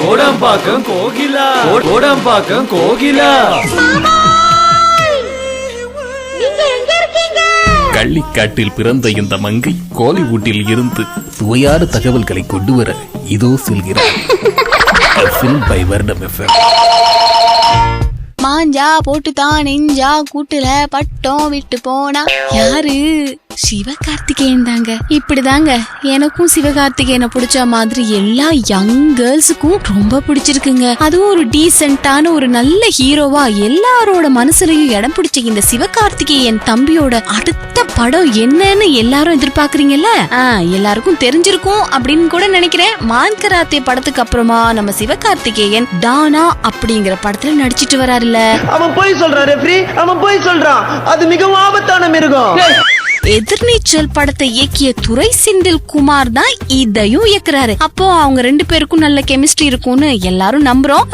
கோடம்பாக்கம் கோகிலா. கோடம்பாக்கம் கோகிலா. கள்ளிக்காட்டில் பிறந்த இந்த மங்கை கோலிவுட்டில் இருந்து சுவையான தகவல்களை கொண்டு வர இதோ செல்கிறார். பை வருடம் எஃப்எம் மாஞ்சா போட்டுதான் நெஞ்சா கூட்டுல பட்டம் விட்டு போனா யாரு? சிவகார்த்திகேயன் தாங்க இப்படிதாங்க. எனக்கும் சிவகார்த்திகேயனை பிடிச்ச மாதிரி எல்லா யங் கேர்ள்ஸுக்கும் ரொம்ப பிடிச்சிருக்குங்க. அதுவும் ஒரு டீசென்ட்டான ஒரு நல்ல ஹீரோவா எல்லாரோட மனசுலயும் இடம் பிடிச்ச இந்த சிவகார்த்திகேயன் தம்பியோட அடுத்த படம் என்னன்னு எல்லாரும் எதிர்பார்க்கறீங்கல்ல? எல்லாருக்கும் தெரிஞ்சிருக்கும் அப்படின்னு கூட நினைக்கிறேன். மான்கராத்தே படத்துக்கு அப்புறமா நம்ம சிவகார்த்திகேயன் டானா அப்படிங்கிற படத்துல நடிச்சிட்டு வராருல்ல. அவன் போய் சொல்றான் ரெஃப்ரி. அவன் போய் சொல்றான். அது மிகவும் ஆபத்தான மிருகம். எதிர்நீச்சல் படத்தை இயக்கிய துரை செந்தில் குமார் தான் இதையும் இயக்குறாரு. அப்போ அவங்க ரெண்டு பேருக்கும் நல்ல கெமிஸ்ட்ரி இருக்கும்னு எல்லாரும் நம்புறோம்.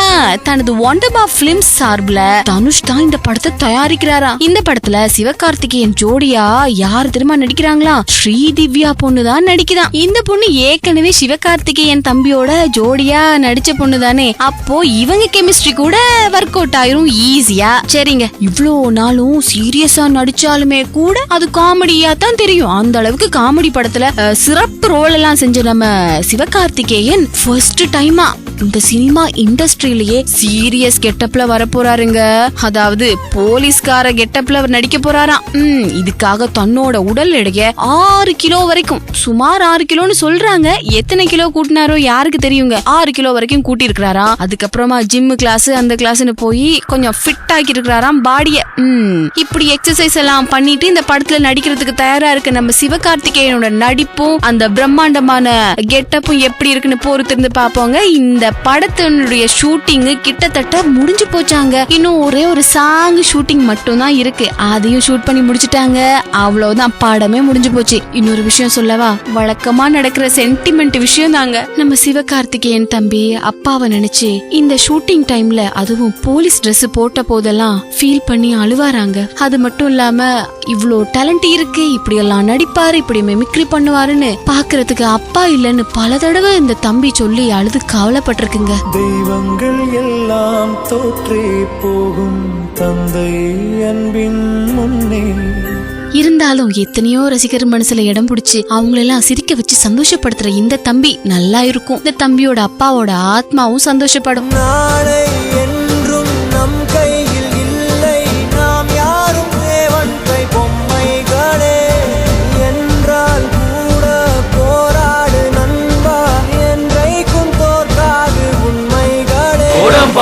தனது ஒண்டபா பிலிம்ஸ் சார்பில் தனுஷ் தான் இந்த படத்தை தயாரிக்கிறாரா? இந்த படத்துல சிவகார்த்திகேயன் ஜோடியா யார் தெரியுமா நடிக்கிறாங்களா? ஸ்ரீதிவ்யா பொண்ணு தான் நடிக்குதாம் இந்த பொண்ணு ஏற்கனவே சிவகார்த்திகேயன் தம்பியோட ஜோடியா நடிச்ச பொண்ணு தானே. அப்போ இவங்க கெமிஸ்ட்ரி கூட ஒர்க் அவுட் ஆயிரும் ஈஸியா சரிங்க. இவ்வளோ நாளும் சீரியஸா நடிச்சாலுமே கூட அது காமெடியா தான் தெரியும். அந்த அளவுக்கு காமெடி படத்துல சிறப்பு ரோல் எல்லாம் செஞ்ச நம்ம சிவகார்த்திகேயன் ஃபர்ஸ்ட் டைமா இந்த சினிமா இண்டஸ்ட்ரியிலேயே சீரியஸ் கெட்டப்ல வரப்போறாருங்க. அதாவது போலீஸ்கார கெட்டப்ல அவர் நடிக்க போறாராம். ம், இதுக்காக தன்னோட உடல் எடைய ஆறு கிலோ வரைக்கும் சுமார் ஆறு கிலோன்னு சொல்றாங்க. எத்தனை கிலோ கூட்டினாரோ யாருக்கு தெரியுங்க? ஆறு கிலோ வரைக்கும் கூட்டி இருக்கிறாராம் அதுக்கப்புறமா ஜிம் கிளாஸ் அந்த கிளாஸ்னு போய் கொஞ்சம் ஃபிட் ஆக்கி இருக்கிறாராம் பாடிய இப்படி எக்ஸசைஸ் எல்லாம் பண்ணிட்டு இந்த படத்துல நடிக்கிறதுக்கு தயாரா இருக்க நம்ம சிவகார்த்திகேயனோட நடிப்பும் அந்த பிரம்மாண்டமான கெட்டப்பும் எப்படி இருக்குன்னு பொறுத்திருந்து பாப்போங்க இந்த படத்தினுடைய ஷூட்டிங் கிட்டத்தட்ட முடிஞ்சு போச்சாங்க. இன்னும் ஒரே ஒரு சாங் ஷூட்டிங் மட்டும் தான் இருக்கு. அதையும் ஷூட் பண்ணி முடிச்சிட்டாங்க. அவ்வளவுதான் படமே முடிஞ்சு போச்சு. இன்னொரு விஷயம் சொல்லவா? வழக்கமா நடக்கிற சென்டிமெண்ட் விஷயம் தாங்க நம்ம சிவகார்த்திகேயன் தம்பி அப்பாவை நினைச்சு இந்த ஷூட்டிங் டைம்ல அதுவும் போலீஸ் ட்ரெஸ் போட்ட போதெல்லாம் ஃபீல் பண்ணி அழுவாராங்க. அது மட்டும் இல்லாம இவ்ளோ டேலண்ட் இருக்கு இப்படி எல்லாம் நடிப்பாரு இப்படி மெமிக்ரி பண்ணுவாருன்னு பாக்குறதுக்கு அப்பா இல்லைன்னு பல தடவை இந்த தம்பி சொல்லி அழுது கவலைப்பட்டிருக்குங்க தெய்வங்கள் எல்லாம் தோற்றே போகும் தந்தை அன்பின் முன்னே. இருந்தாலும் எத்தனையோ ரசிகர் மனசுல இடம் பிடிச்சு அவங்களெல்லாம் சிரிக்க வச்சு சந்தோஷப்படுத்துற இந்த தம்பி நல்லா இருக்கும். இந்த தம்பியோட அப்பாவோட ஆத்மாவும் சந்தோஷப்படும்.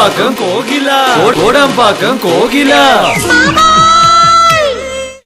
கோடம்பாக்கம் கோகிலா கோடம்பாக்கம் கோகிலா